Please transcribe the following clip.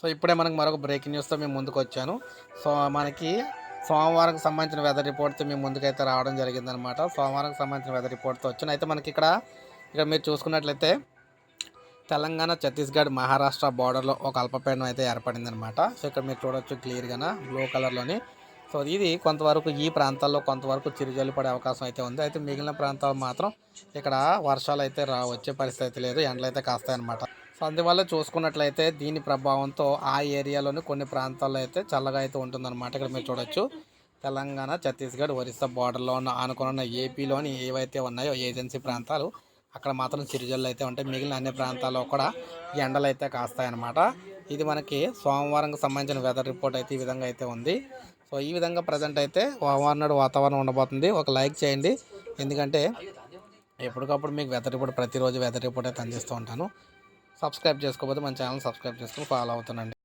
So ఇప్పుడే మనకి మరొక బ్రేకింగ్ న్యూస్తో మేము ముందుకు వచ్చాను సో మనకి సోమవారం సంబంధించిన వెదర్ రిపోర్ట్తో మేము ముందుకైతే రావడం జరిగిందనమాట సోమవారం సంబంధించిన వెదర్ రిపోర్ట్తో వచ్చాను అయితే మనకి ఇక్కడ ఇక్కడ మీరు చూసుకున్నట్లయితే తెలంగాణ ఛత్తీస్గఢ్ మహారాష్ట్ర బార్డర్లో ఒక అల్పపీడనం అయితే ఏర్పడిందనమాట సో ఇక్కడ మీరు చూడొచ్చు క్లియర్గా బ్లూ కలర్లోని సో ఇది కొంతవరకు ఈ ప్రాంతాల్లో కొంతవరకు చిరుజల్లు పడే అవకాశం అయితే ఉంది. అయితే మిగిలిన ప్రాంతాలు మాత్రం ఇక్కడ వర్షాలు అయితే రా వచ్చే పరిస్థితి లేదు. ఎండలు అయితే కాస్తాయి అనమాట సో అందువల్ల చూసుకున్నట్లయితే దీని ప్రభావంతో ఆ ఏరియాలోని కొన్ని ప్రాంతాల్లో అయితే చల్లగా అయితే ఉంటుందన్నమాట. ఇక్కడ మీరు చూడొచ్చు. తెలంగాణ ఛత్తీస్గఢ్ ఒరిస్సా బార్డర్లో ఉన్న ఆనుకుని ఏపీలోని ఏవైతే ఉన్నాయో ఏజెన్సీ ప్రాంతాలు అక్కడ మాత్రం చిరుజల్లు అయితే ఉంటాయి. మిగిలిన అన్ని ప్రాంతాల్లో కూడా ఎండలు అయితే కాస్తాయన్నమాట. ఇది మనకి సోమవారంకి సంబంధించిన వెదర్ రిపోర్ట్ అయితే ఈ విధంగా అయితే ఉంది. సో ఈ విధంగా ప్రజెంట్ అయితే వాతావరణ వాతావరణం ఉండబోతుంది. ఒక లైక్ చేయండి. ఎందుకంటే ఎప్పటికప్పుడు మీకు వెదర్ రిపోర్ట్ ప్రతిరోజు వెదర్ రిపోర్ట్ అయితే అందిస్తూ ఉంటాను. సబ్స్క్రైబ్ చేసుకోకపోతే మన ఛానల్ సబ్స్క్రైబ్ చేసుకుని ఫాలో అవుతానండి